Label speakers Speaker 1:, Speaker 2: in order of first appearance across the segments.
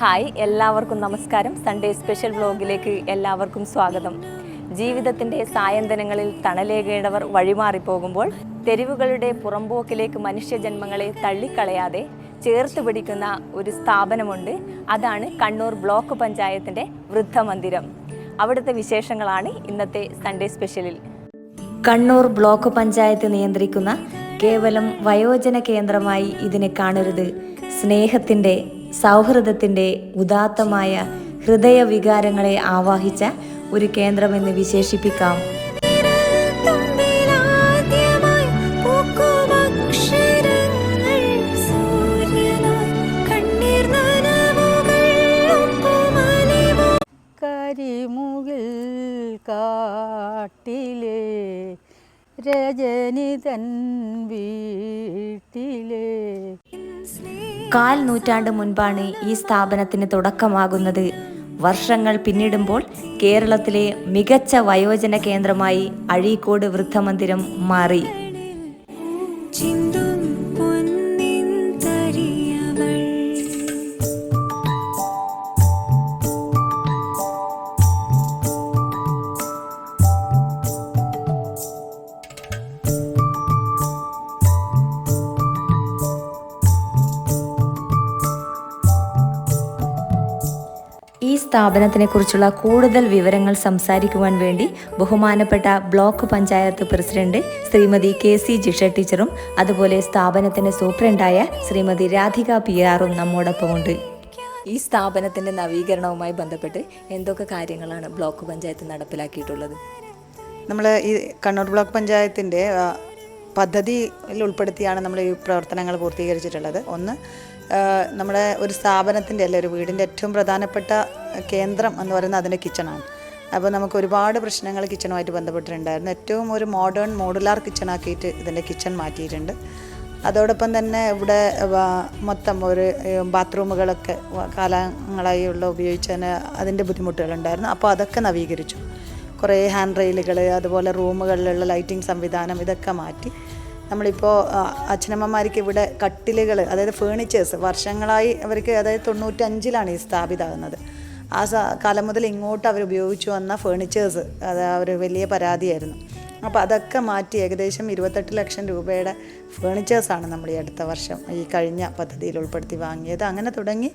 Speaker 1: Hi എല്ലാവർക്കും നമസ്കാരം. Sunday special വ്ലോഗിലേക്ക് എല്ലാവർക്കും സ്വാഗതം. ജീവിതത്തിന്റെ സായന്തനങ്ങളിൽ തണലേകേണ്ടവർ വഴിമാറിപ്പോകുമ്പോൾ തെരുവുകളുടെ പുറമ്പോക്കിലേക്ക് മനുഷ്യജന്മങ്ങളെ തള്ളിക്കളയാതെ ചേർത്ത് പിടിക്കുന്ന ഒരു സ്ഥാപനമുണ്ട്. അതാണ് കണ്ണൂർ ബ്ലോക്ക് പഞ്ചായത്തിന്റെ വൃദ്ധമന്ദിരം. അവിടുത്തെ വിശേഷങ്ങളാണ് ഇന്നത്തെ സൺഡേ സ്പെഷ്യലിൽ കണ്ണൂർ ബ്ലോക്ക് പഞ്ചായത്ത് നിയന്ത്രിക്കുന്ന കേവലം വയോജന കേന്ദ്രമായി ഇതിനെ കാണരുത്. സ്നേഹത്തിന്റെ സൗഹൃദത്തിന്റെ ഉദാത്തമായ ഹൃദയവികാരങ്ങളെ ആവാഹിച്ച ഒരു കേന്ദ്രമെന്ന് വിശേഷിപ്പിക്കാം.
Speaker 2: കരിമുകിൽ കാട്ടിലെ രജനിതൻ വീട്ടിലെ
Speaker 1: കാൽ നൂറ്റാണ്ട് മുൻപാണ് ഈ സ്ഥാപനത്തിന് തുടക്കമാകുന്നത്. വർഷങ്ങൾ പിന്നിടുമ്പോൾ കേരളത്തിലെ മികച്ച വയോജന കേന്ദ്രമായി അഴീക്കോട് വൃദ്ധമന്ദിരം മാറി.
Speaker 3: ചിന്തും
Speaker 1: ഈ സ്ഥാപനത്തിനെ കുറിച്ചുള്ള കൂടുതൽ വിവരങ്ങൾ സംസാരിക്കുവാൻ വേണ്ടി ബഹുമാനപ്പെട്ട block panchayat president Shrimati K C Jisha ടീച്ചറും അതുപോലെ സ്ഥാപനത്തിന്റെ സൂപ്രണ്ടായ ശ്രീമതി രാധിക പി ആറും നമ്മോടൊപ്പമുണ്ട് ഈ സ്ഥാപനത്തിന്റെ നവീകരണവുമായി ബന്ധപ്പെട്ട് എന്തൊക്കെ കാര്യങ്ങളാണ് ബ്ലോക്ക് പഞ്ചായത്ത് നടപ്പിലാക്കിയിട്ടുള്ളത്?
Speaker 4: നമ്മൾ ഈ കണ്ണൂർ ബ്ലോക്ക് പഞ്ചായത്തിന്റെ പദ്ധതിയിൽ ഉൾപ്പെടുത്തിയാണ് നമ്മൾ ഈ പ്രവർത്തനങ്ങൾ പൂർത്തീകരിച്ചിട്ടുള്ളത്. ഒന്ന് നമ്മുടെ ഒരു സ്ഥാപനത്തിന്റെ അല്ല ഒരു വീടിന്റെ ഏറ്റവും പ്രധാനപ്പെട്ട കേന്ദ്രം എന്ന് പറയുന്നത് അതിന്റെ കിച്ചണാണ്. അപ്പോൾ നമുക്ക് ഒരുപാട് പ്രശ്നങ്ങൾ കിച്ചണുമായിട്ട് ബന്ധപ്പെട്ടിട്ടുണ്ടായിരുന്നു. ഏറ്റവും ഒരു മോഡേൺ മോഡുലാർ കിച്ചണാക്കിയിട്ട് ഇതിന്റെ കിച്ചൺ മാറ്റിയിട്ടുണ്ട്. അതോടൊപ്പം തന്നെ ഇവിടെ മൊത്തം ഒരു ബാത്റൂമുകളൊക്കെ കാലങ്ങളായുള്ള ഉപയോഗിച്ചതിന് അതിന്റെ ബുദ്ധിമുട്ടുകളുണ്ടായിരുന്നു. അപ്പോൾ അതൊക്കെ നവീകരിച്ചു. കുറേ ഹാൻഡ് റെയിലുകൾ അതുപോലെ റൂമുകളിലുള്ള ലൈറ്റിംഗ് സംവിധാനം ഇതൊക്കെ മാറ്റി. നമ്മളിപ്പോൾ അച്ഛനമ്മമാർക്ക് ഇവിടെ കട്ടിലുകൾ അതായത് ഫേണിച്ചേഴ്സ് വർഷങ്ങളായി അവർക്ക് അതായത് തൊണ്ണൂറ്റഞ്ചിലാണ് ഈ സ്ഥാപിതമാകുന്നത് ആ കാലം മുതൽ ഇങ്ങോട്ട് അവർ ഉപയോഗിച്ചു വന്ന ഫേണിച്ചേഴ്സ് അത് ഒരു വലിയ പരാതിയായിരുന്നു. അപ്പോൾ അതൊക്കെ മാറ്റി ഏകദേശം ഇരുപത്തെട്ട് ലക്ഷം രൂപയുടെ ഫേണിച്ചേഴ്സാണ് നമ്മൾ ഈ അടുത്ത വർഷം ഈ കഴിഞ്ഞ പദ്ധതിയിൽ ഉൾപ്പെടുത്തി വാങ്ങിയത്. അങ്ങനെ തുടങ്ങി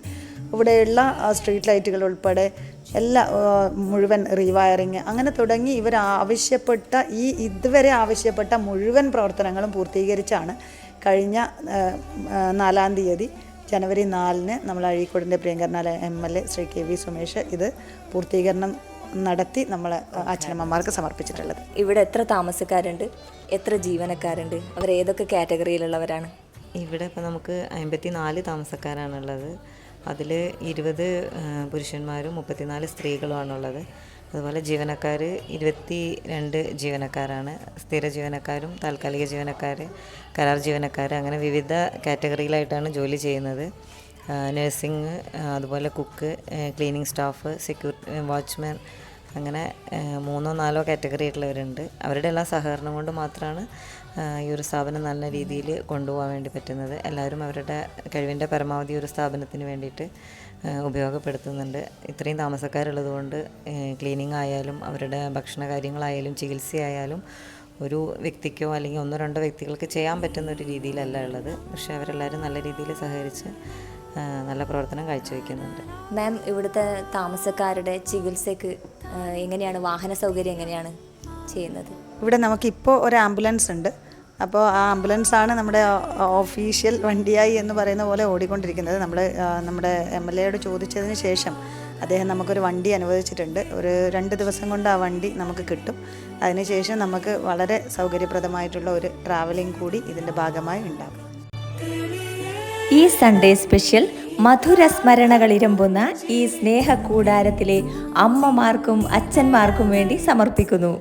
Speaker 4: ഇവിടെയുള്ള ആ, സ്ട്രീറ്റ് ലൈറ്റുകൾ ഉൾപ്പെടെ എല്ലാ മുഴുവൻ റീവയറിങ് അങ്ങനെ തുടങ്ങി ഇവർ ആവശ്യപ്പെട്ട ഈ ഇതുവരെ ആവശ്യപ്പെട്ട മുഴുവൻ പ്രവർത്തനങ്ങളും പൂർത്തീകരിച്ചാണ് കഴിഞ്ഞ നാലാം തീയതി ജനുവരി നാലിന് നമ്മൾ അഴീക്കോടിന്റെ പ്രിയങ്കരനായ M L A Shri K V Sumesh ഇത് പൂർത്തീകരണം നടത്തി നമ്മൾ അച്ഛനമ്മമാർക്ക് സമർപ്പിച്ചിട്ടുള്ളത്.
Speaker 1: ഇവിടെ എത്ര താമസക്കാരുണ്ട്? എത്ര ജീവനക്കാരുണ്ട്? അവർ ഏതൊക്കെ കാറ്റഗറിയിലുള്ളവരാണ്?
Speaker 5: ഇവിടെ ഇപ്പോൾ നമുക്ക് അമ്പത്തി നാല് താമസക്കാരാണുള്ളത്. അതിൽ ഇരുപത് പുരുഷന്മാരും മുപ്പത്തിനാല് സ്ത്രീകളുമാണുള്ളത്. അതുപോലെ ജീവനക്കാർ ഇരുപത്തി രണ്ട് ജീവനക്കാരാണ്. സ്ഥിര ജീവനക്കാരും താൽക്കാലിക ജീവനക്കാർ കരാർ ജീവനക്കാർ അങ്ങനെ വിവിധ കാറ്റഗറിയിലായിട്ടാണ് ജോലി ചെയ്യുന്നത്. നഴ്സിംഗ് അതുപോലെ cook cleaning staff security watchman അങ്ങനെ മൂന്നോ നാലോ കാറ്റഗറി ആയിട്ടുള്ളവരുണ്ട്. അവരുടെ എല്ലാ സഹകരണം കൊണ്ട് മാത്രമാണ് ഈ ഒരു സ്ഥാപനം നല്ല രീതിയിൽ കൊണ്ടുപോകാൻ വേണ്ടി പറ്റുന്നത്. എല്ലാവരും അവരുടെ കഴിവിന്റെ പരമാവധി ഒരു സ്ഥാപനത്തിന് വേണ്ടിയിട്ട് ഉപയോഗപ്പെടുത്തുന്നുണ്ട്. ഇത്രയും താമസക്കാരുള്ളത് കൊണ്ട് ക്ലീനിങ് ആയാലും അവരുടെ ഭക്ഷണ കാര്യങ്ങളായാലും ചികിത്സയായാലും ഒരു വ്യക്തിക്കോ അല്ലെങ്കിൽ ഒന്നോ രണ്ടോ വ്യക്തികൾക്ക് ചെയ്യാൻ പറ്റുന്ന ഒരു രീതിയിലല്ല ഉള്ളത്. പക്ഷേ അവരെല്ലാവരും നല്ല രീതിയിൽ സഹകരിച്ച് നല്ല പ്രവർത്തനം കാഴ്ചവെക്കുന്നുണ്ട്.
Speaker 1: മാം ഇവിടുത്തെ താമസക്കാരുടെ ചികിത്സയ്ക്ക് എങ്ങനെയാണ്? വാഹന സൗകര്യം എങ്ങനെയാണ് ചെയ്യുന്നത്?
Speaker 4: ഇവിടെ നമുക്കിപ്പോൾ ഒരു ആംബുലൻസ് ഉണ്ട്. അപ്പോൾ ആ ആംബുലൻസ് ആണ് നമ്മുടെ ഒഫീഷ്യൽ വണ്ടിയായി എന്ന് പറയുന്ന പോലെ ഓടിക്കൊണ്ടിരിക്കുന്നത്. നമ്മൾ നമ്മുടെ എം എൽ എയോട് ചോദിച്ചതിന് ശേഷം അദ്ദേഹം നമുക്കൊരു വണ്ടി അനുവദിച്ചിട്ടുണ്ട്. ഒരു രണ്ട് ദിവസം കൊണ്ട് ആ വണ്ടി നമുക്ക് കിട്ടും. അതിനുശേഷം നമുക്ക് വളരെ സൗകര്യപ്രദമായിട്ടുള്ള ഒരു ട്രാവലിംഗ് കൂടി ഇതിന്റെ ഭാഗമായി ഉണ്ടാകും.
Speaker 1: ഈ സൺഡേ സ്പെഷ്യൽ മധുര സ്മരണകളിരമ്പുന്ന ഈ സ്നേഹ കൂടാരത്തിലെ അമ്മമാർക്കും അച്ഛന്മാർക്കും വേണ്ടി സമർപ്പിക്കുന്നു.